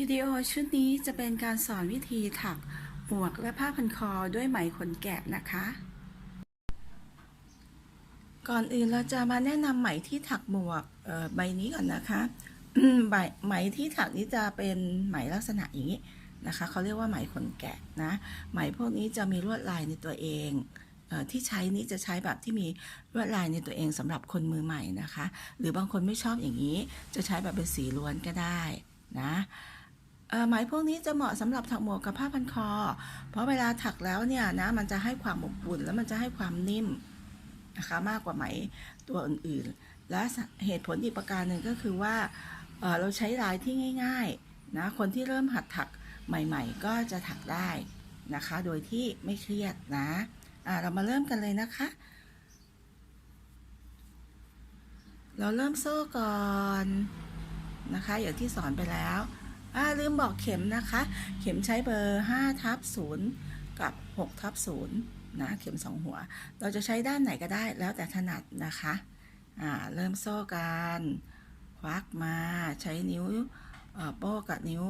วิดีโอชุดนี้จะเป็นการสอนวิธีถักหมวกและผ้าพันคอด้วยไหมขนแกะนะคะ ก่อนอื่นเราจะมาแนะนำไหมที่ถักหมวกใบนี้ก่อนนะคะใบไหมที่ถักนี้จะเป็นไหมลักษณะอย่างนี้นะคะเขาเรียกว่าไหมขนแกะนะ ไหมพวกนี้จะมีลวดลายในตัวเองที่ใช้นี้จะใช้แบบที่มีลวดลายในตัวเองสำหรับคนมือใหม่นะคะ หรือบางคนไม่ชอบอย่างนี้ จะใช้แบบเป็นสีล้วนก็ได้นะ ไหมพวกนี้จะเหมาะสำหรับถักหมวกกับผ้าพันคอ เพราะเวลาถักแล้วเนี่ยนะมันจะให้ความอบอุ่นแล้วมันจะให้ความนิ่มนะคะมากกว่าไหมตัวอื่นๆ และเหตุผลอีกประการหนึ่งก็คือว่าเเราใช้ลายที่ง่ายๆนะคนที่เริ่มหัดถักใหม่ ๆ ก็จะถักได้นะคะ โดยที่ไม่เครียดนะะเรามาเริ่มกันเลยนะคะ เราเริ่มโซ่ก่อนนะคะ อย่างที่สอนไปแล้ว อ่าลืมบอกเข็มนะคะ เข็มใช้เบอร์5ทับ0กับ6ทับ0นะเข็ม 2 หัว เราจะใช้ด้านไหนก็ได้แล้วแต่ถนัดนะคะอ่าเริ่มโซ่กันควักมาใช้นิ้วโป้กับนิ้ว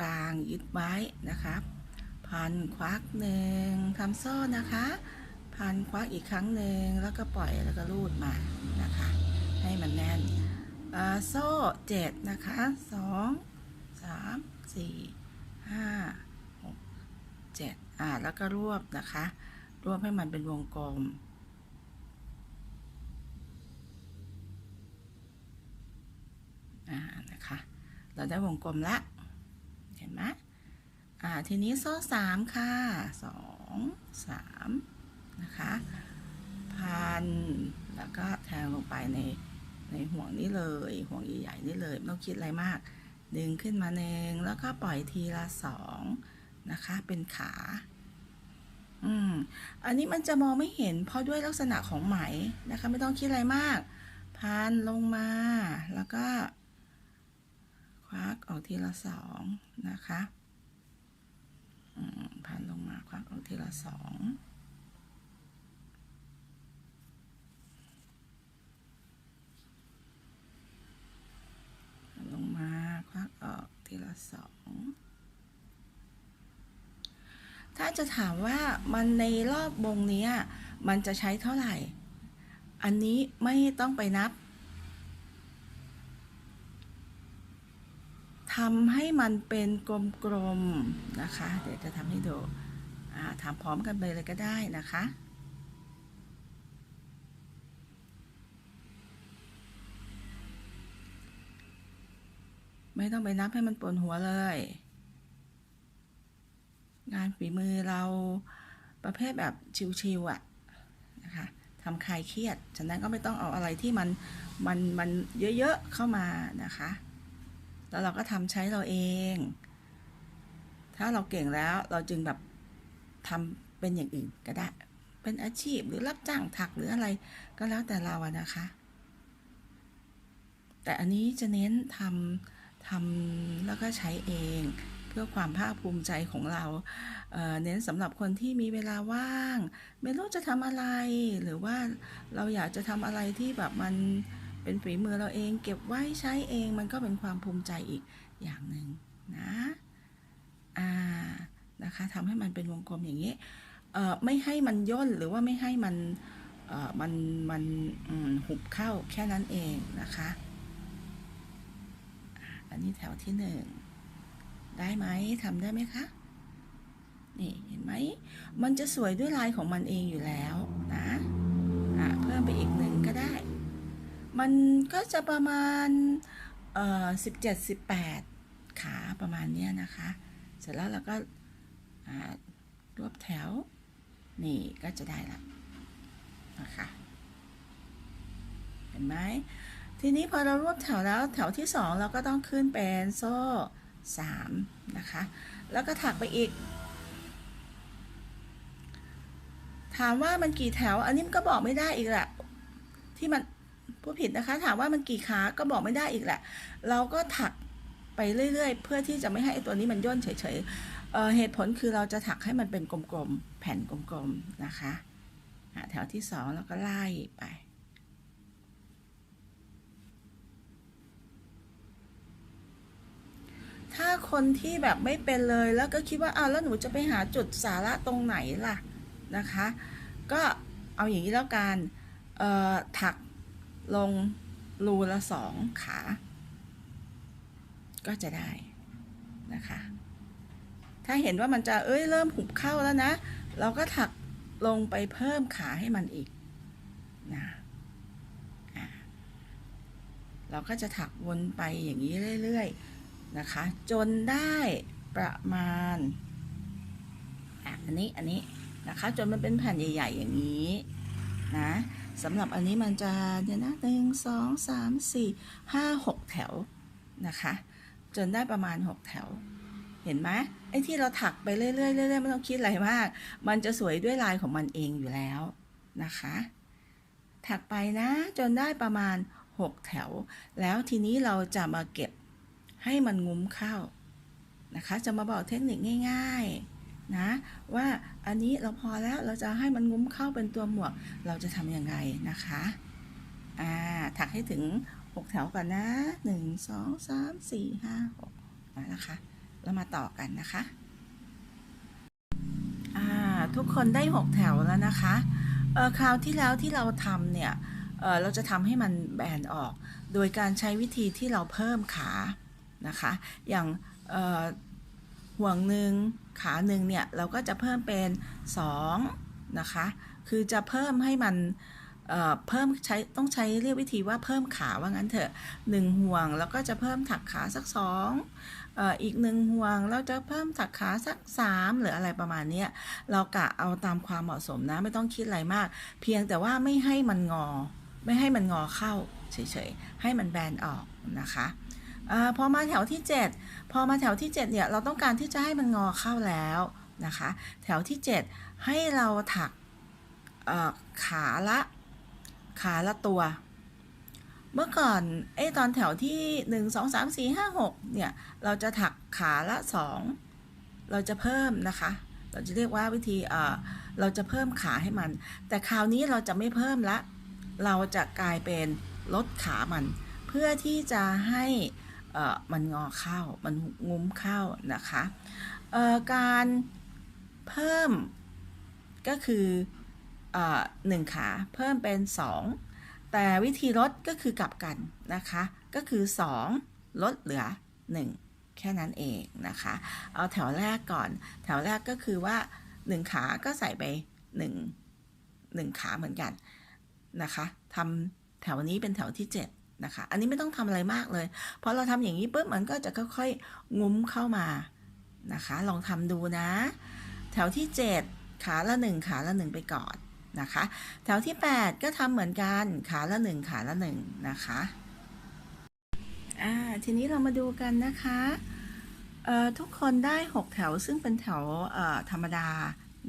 กลางยึดไว้นะคะพันควักหนึ่งทำโซ่นะคะ พันควักอีกครั้งหนึ่งแล้วก็ปล่อยแล้วก็รูดมานะคะ ให้มันแน่นโซ่เจ็ดนะคะสอง สามสี่ห้าหกเจ็ดอ่าแล้วก็รวบนะคะ รวบให้มันเป็นวงกลม อ่านะคะ เราได้วงกลมละเห็นไหมอ่าทีนี้โซ่สามค่ะสองสามนะคะพันแล้วก็แทงลงไปในในห่วงนี้เลย ห่วงใหญ่ๆนี่เลย ไม่ต้องคิดอะไรมาก ดึงขึ้นมาหนึ่งแล้วก็ปล่อยทีละสองนะคะ เป็นขา อืม อันนี้มันจะมองไม่เห็น เพราะด้วยลักษณะของไหมนะคะ ไม่ต้องคิดอะไรมาก พันลงมา แล้วก็ ควักออกทีละสองนะคะพันลงมาควักออกทีละสองลงมา ทีละสองถ้าจะถามว่ามันในรอบวงนี้มันจะใช้เท่าไหร่ อันนี้ไม่ต้องไปนับทำให้มันเป็นกลมๆนะคะ เดี๋ยวจะทำให้ดูอ่าทำพร้อมกันไปเลยก็ได้นะคะ ไม่ต้องไปนับให้มันปวดหัวเลย งานฝีมือเราประเภทแบบชิวๆอะนะคะทำคลายเครียด ฉะนั้นก็ไม่ต้องเอาอะไรที่มันมันมันเยอะๆเข้ามานะคะ แล้วเราก็ทำใช้เราเอง ถ้าเราเก่งแล้วเราจึงแบบทำเป็นอย่างอื่นก็ได้ เป็นอาชีพหรือรับจ้างถักหรืออะไรก็แล้วแต่เราอะนะคะ แต่อันนี้จะเน้นทำ ทำแล้วก็ใช้เองเพื่อความภาคภูมิใจของเราเเน้นสำหรับคนที่มีเวลาว่าง ไม่รู้จะทำอะไร หรือว่าเราอยากจะทำอะไรที่แบบมันเป็นฝีมือเราเองเก็บไว้ใช้เองมันก็เป็นความภูมิใจอีกอย่างหนึ่งนะอ่านะคะทำให้มันเป็นวงกลมอย่างนี้ไม่ให้มันย่นหรือว่าไม่ให้มันมันมันหุบเข้าแค่นั้นเองนะคะ อันนี้แถวที่หนึ่งได้ไหมทำได้ไหมคะ นี่เห็นไหม มันจะสวยด้วยลายของมันเองอยู่แล้วนะอะเพิ่มไปอีกหนึ่งก็ได้ มันก็จะประมาณเอ่อสิบเจ็ดสิบแปดขาประมาณเนี้ยนะคะ เสร็จแล้วเราก็รวบแถว นี่ก็จะได้ละนะคะ เห็นไหม ทีนี้พอเรารวบแถวแล้วแถวที่สองเราก็ต้องขึ้นเป็นโซ่สามนะคะ แล้วก็ถักไปอีก ถามว่ามันกี่แถว อันนี้มันก็บอกไม่ได้อีกแหละที่มันผู้ผิดนะคะ ถามว่ามันกี่ขาก็บอกไม่ได้อีกแหละ เราก็ถักไปเรื่อยๆ เพื่อที่จะไม่ให้ตัวนี้มันย่นเฉยๆเเหตุผลคือเราจะถักให้มันเป็นกลมๆ แผ่นกลมๆ นะคะอะแถวที่สองเราก็ไล่ไป ถ ถ้า คนที่แบบไม่เป็นเลย แล้วก็คิดว่าอ้าวแล้วหนูจะไปหาจุดสาระตรงไหนล่ะนะคะ ก็เอาอย่างนี้แล้วกันถักลงรูละสองขา ก็จะได้นะคะ ถ้าเห็นว่ามันจะเอ้ยเริ่มหุบเข้าแล้วนะ เราก็ถักลงไปเพิ่มขาให้มันอีกนะเราก็จะถักวนไปอย่างนี้เรื่อย ๆ นะคะ จนได้ประมาณอันนี้อันนี้นะคะ จนมันเป็นแผ่นใหญ่ ๆ อย่างนี้นะสำหรับอันนี้มันจะเดี๋ยนะหนึ่งสองสามสี่ห้าหกแถวนะคะ จนได้ประมาณหกแถว เห็นไหมไอ้ที่เราถักไปเรื่อยๆเรื่อยๆไม่ต้องคิดอะไรมาก มันจะสวยด้วยลายของมันเองอยู่แล้วนะคะ ถักไปนะจนได้ประมาณ6แถว แล้วทีนี้เราจะมาเก็บ ให้มันงุ้มเข้านะคะ จะมาบอกเทคนิคง่าย ๆ นะ ว่าอันนี้เราพอแล้วเราจะให้มันงุ้มเข้าเป็นตัวหมวก เราจะทำยังไงนะคะอ่าถักให้ถึง 6 แถวก่อนนะ 1 2 3 4 5 6นะคะแล้วมาต่อกันนะคะอ่าทุกคนได้ 6 แถวแล้วนะคะเออคราวที่แล้วที่เราทำเนี่ยเออเราจะทำให้มันแบนออก โดยการใช้วิธีที่เราเพิ่มขา นะคะ อย่างห่วงหนึ่งขาหนึ่งเนี่ยเราก็จะเพิ่มเป็น2นะคะคือจะเพิ่มให้มันเเพิ่มใช้ต้องใช้เรียกวิธีว่าเพิ่มขาว่างั้นเถอะหนึ่งห่วงแล้วก็จะเพิ่มถักขาสักสองอีกหนึ่งห่วงเราจะเพิ่มถักขาสัก 3 หรืออะไรประมาณนี้เรากะเอาตามความเหมาะสมนะไม่ต้องคิดอะไรมาก เพียงแต่ว่าไม่ให้มันงอ ไม่ให้มันงอเข้าเฉยๆให้มันแบนออกนะคะ อพอมาแถวที่ 7 พอมาแถวที่ 7 เนี่ย เราต้องการที่จะให้มันงอเข้าแล้วนะคะ แถวที่ 7 ให้เราถักขาละขาละตัว เมื่อก่อนเอ้ตอนแถวที่ 1 2 3 4 5 6 เนี่ย เราจะถักขาละ 2 เราจะเพิ่มนะคะ เราจะเรียกว่าวิธีเราจะเพิ่มขาให้มัน แต่คราวนี้เราจะไม่เพิ่มละ เราจะกลายเป็นลดขามัน เพื่อที่จะให้ มันงอเข้า มันงุ้มเข้านะคะการเพิ่มก็คืออหนึ่งขาเพิ่มเป็น 2 แต่วิธีลดก็คือกลับกันนะคะ ก็คือ 2 ลดเหลือ 1 แค่นั้นเองนะคะ เอาแถวแรกก่อน แถวแรกก็คือว่า 1 ขาก็ใส่ไป 1 1 ขาเหมือนกันนะคะทำแถวนี้เป็นแถวที่ 7 นะคะ อันนี้ไม่ต้องทำอะไรมากเลยเพราะเราทำอย่างนี้ปุ๊บมันก็จะค่อยๆงุ้มเข้ามานะคะ ลองทำดูนะ แถวที่ 7 ขาละ 1 ขาละ 1 ไปก่อนนะคะ แถวที่ 8 ก็ทำเหมือนกันขาละ 1 ขาละ 1 นะคะอ่าทีนี้เรามาดูกันนะคะทุกคนได้ 6 แถวซึ่งเป็นแถวธรรมดา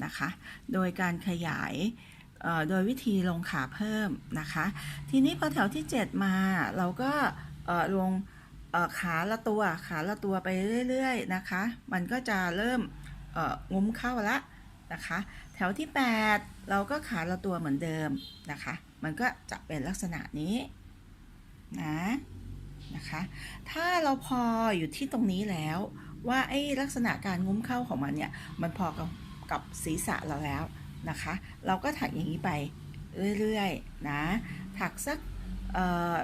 นะคะ โดยการขยาย โดยวิธีลงขาเพิ่มนะคะ ทีนี้พอแถวที่ 7 มาเราก็ลงขาละตัวขาละตัวไปเรื่อยๆนะคะ มันก็จะเริ่มงุ้มเข้าละนะคะ แถวที่ 8 เราก็ขาละตัวเหมือนเดิมนะคะ มันก็จะเป็นลักษณะนี้นะนะคะ ถ้าเราพออยู่ที่ตรงนี้แล้วว่าไอ้ลักษณะการงุ้มเข้าของมันเนี่ย มันพอกับกับศีรษะเราแล้ว นะคะ เราก็ถักอย่างนี้ไปเรื่อยๆนะถักสักออ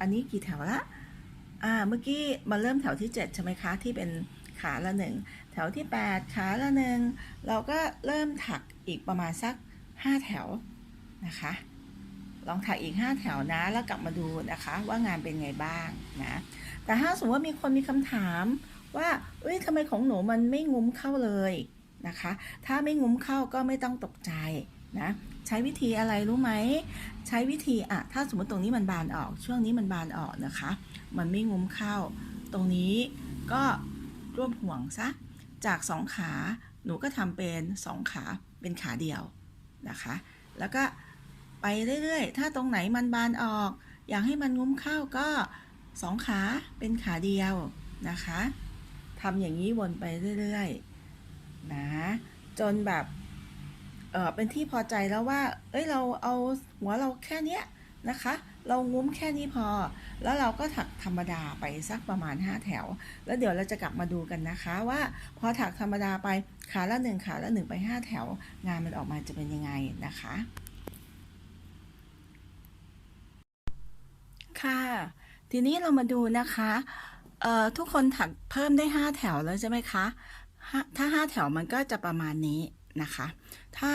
อันนี้กี่แถวละอ่าเมื่อกี้มาเริ่มแถวที่ 7 ใช่ไหมคะ ที่เป็นขาละหนึ่งแถวที่ 8 ขาละหนึ่งเราก็เริ่มถักอีกประมาณสัก 5 แถวนะคะ ลองถักอีก 5 แถวนะ แล้วกลับมาดูนะคะว่างานเป็นไงบ้างนะแต่ถ้าสมมติว่ามีคนมีคำถามว่าเอ้ยทำไมของหนูมันไม่งุ้มเข้าเลย นะคะ ถ้าไม่งุ้มเข้าก็ไม่ต้องตกใจนะใช้วิธีอะไรรู้ไหม ใช้วิธีอะถ้าสมมติตรงนี้มันบานออก ช่วงนี้มันบานออกนะคะ มันไม่งุ้มเข้า ตรงนี้ก็ร่วบห่วงซะจากสองขาหนูก็ทำเป็นสองขาเป็นขาเดียวนะคะ แล้วก็ไปเรื่อยๆ ถ้าตรงไหนมันบานออก อยากให้มันงุ้มเข้าก็สองขาเป็นขาเดียวนะคะทำอย่างนี้วนไปเรื่อยๆ นะจนแบบเออเป็นที่พอใจแล้วว่า เอ้ยเราเอาหัวเราแค่เนี้ยนะคะ เรางุ้มแค่นี้พอ แล้วเราก็ถักธรรมดาไปสักประมาณ 5 แถว แล้วเดี๋ยวเราจะกลับมาดูกันนะคะว่าพอถักธรรมดาไปขาละหนึ่งขาละหนึ่งไป 5 แถว งานมันออกมาจะเป็นยังไงนะคะ ค่ะ ทีนี้เรามาดูนะคะทุกคนถักเพิ่มได้ 5 แถวแล้วใช่ไหมคะ ถ้า 5 แถวมันก็จะประมาณนี้นะคะ ถ้า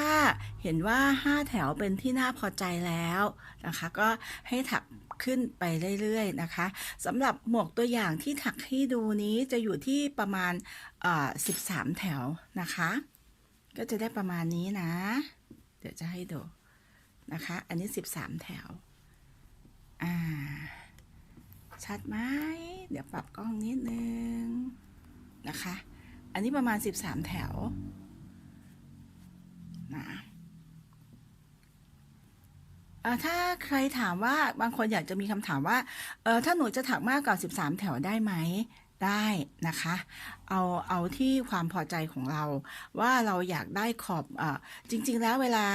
เห็นว่า 5 แถวเป็นที่น่าพอใจแล้วนะคะ ก็ให้ถักขึ้นไปเรื่อยๆนะคะสำหรับหมวกตัวอย่างที่ถักให้ดูนี้จะอยู่ที่ประมาณ13 แถวนะคะ ก็จะได้ประมาณนี้นะ เดี๋ยวจะให้ดูนะคะ อันนี้ 13 แถว อ่า ชัดไหม เดี๋ยวปรับกล้องนิดนึงนะคะ อันนี้ประมาณ 13 แถวนะถ้าใครถามว่าบางคนอยากจะมีคำถามว่าเออถ้าหนูจะถักมากกว่า 13 แถวได้ไหมได้นะคะ เอาเอาที่ความพอใจของเรา ว่าเราอยากได้ขอบเออจริง ๆ แล้วเวลา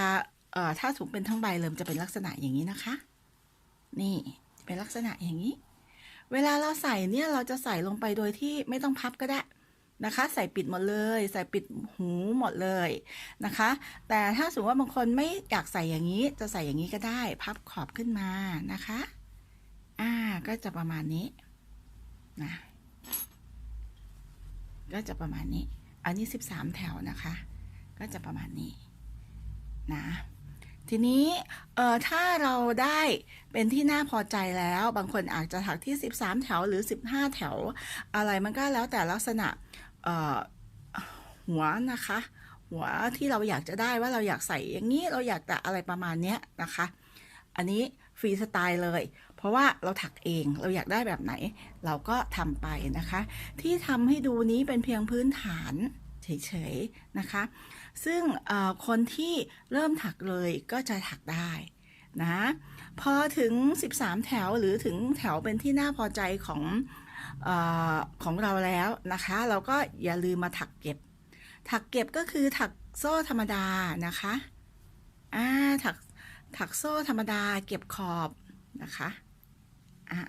เออถ้าถุงเป็นทั้งใบเลยมันจะเป็นลักษณะอย่างนี้นะคะ นี่เป็นลักษณะอย่างนี้ เวลาเราใส่เนี่ยเราจะใส่ลงไปโดยที่ไม่ต้องพับก็ได้ นะคะ ใส่ปิดหมดเลย ใส่ปิดหูหมดเลยนะคะ แต่ถ้าสมมติว่าบางคนไม่อยากใส่อย่างนี้ จะใส่อย่างนี้ก็ได้ พับขอบขึ้นมานะคะ อ่า ก็จะประมาณนี้นะก็จะประมาณนี้ อันนี้ 13 แถวนะคะ ก็จะประมาณนี้นะ ทีนี้เอ่อถ้าเราได้เป็นที่น่าพอใจแล้ว บางคนอาจจะถักที่ 13 แถวหรือ 15 แถว อะไรมันก็แล้วแต่ลักษณะเอ่อหัวนะคะ หัวที่เราอยากจะได้ว่าเราอยากใส่อย่างนี้เราอยากจะอะไรประมาณเนี้ยนะคะ อันนี้ฟรีสไตล์เลย เพราะว่าเราถักเองเราอยากได้แบบไหน เราก็ทำไปนะคะ ที่ทำให้ดูนี้เป็นเพียงพื้นฐานเฉยๆนะคะ ซึ่งคนที่เริ่มถักเลยก็จะถักได้นะพอถึง 13 แถวหรือถึงแถวเป็นที่น่าพอใจของอของเราแล้วนะคะ เราก็อย่าลืมมาถักเก็บ ถักเก็บก็คือถักโซ่ธรรมดานะคะอ่าถักถักโซ่ธรรมดาเก็บขอบนะคะอ่า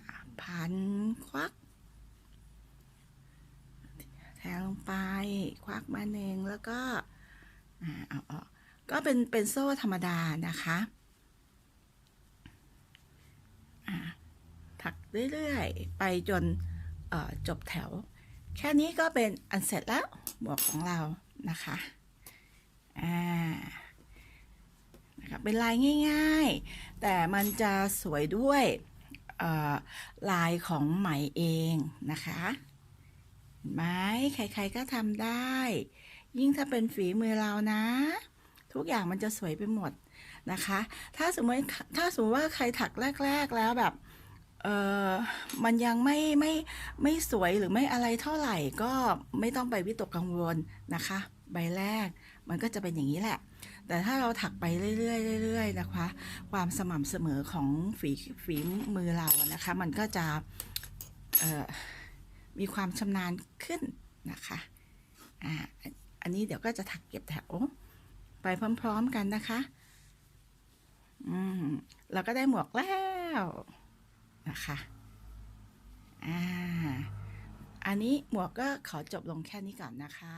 พันควัก แทงลงไปควักมาหนึ่งแล้วก็ เอาออกก็เป็นเป็นโซ่ธรรมดานะคะถักเรื่อยๆ ไปจนจบแถว แค่นี้ก็เป็นอันเสร็จแล้วหมวกของเรานะคะอ่านะคะเป็นลายง่ายๆ แต่มันจะสวยด้วยลายของไหมเองนะคะไหมใครๆก็ทำได้ ยิ่งถ้าเป็นฝีมือเรานะ ทุกอย่างมันจะสวยไปหมดนะคะ ถ้าสมมติถ้าสมมติว่าใครถักแรก ๆ แล้วแบบเออมันยังไม่ไม่ไม่สวยหรือไม่อะไรเท่าไหร่ก็ไม่ต้องไปวิตกกังวลนะคะ ใบแรกมันก็จะเป็นอย่างนี้แหละ แต่ถ้าเราถักไปเรื่อยๆเรื่อยๆนะคะ ความสม่ำเสมอของฝีฝีมือเราอะนะคะ มันก็จะมีความชำนาญขึ้นนะคะอ่า อันนี้เดี๋ยวก็จะถักเก็บแถว ไปพร้อมๆกันนะคะ อืมเราก็ได้หมวกแล้วนะคะอ่าอันนี้หมวกก็ขอจบลงแค่นี้ก่อนนะคะ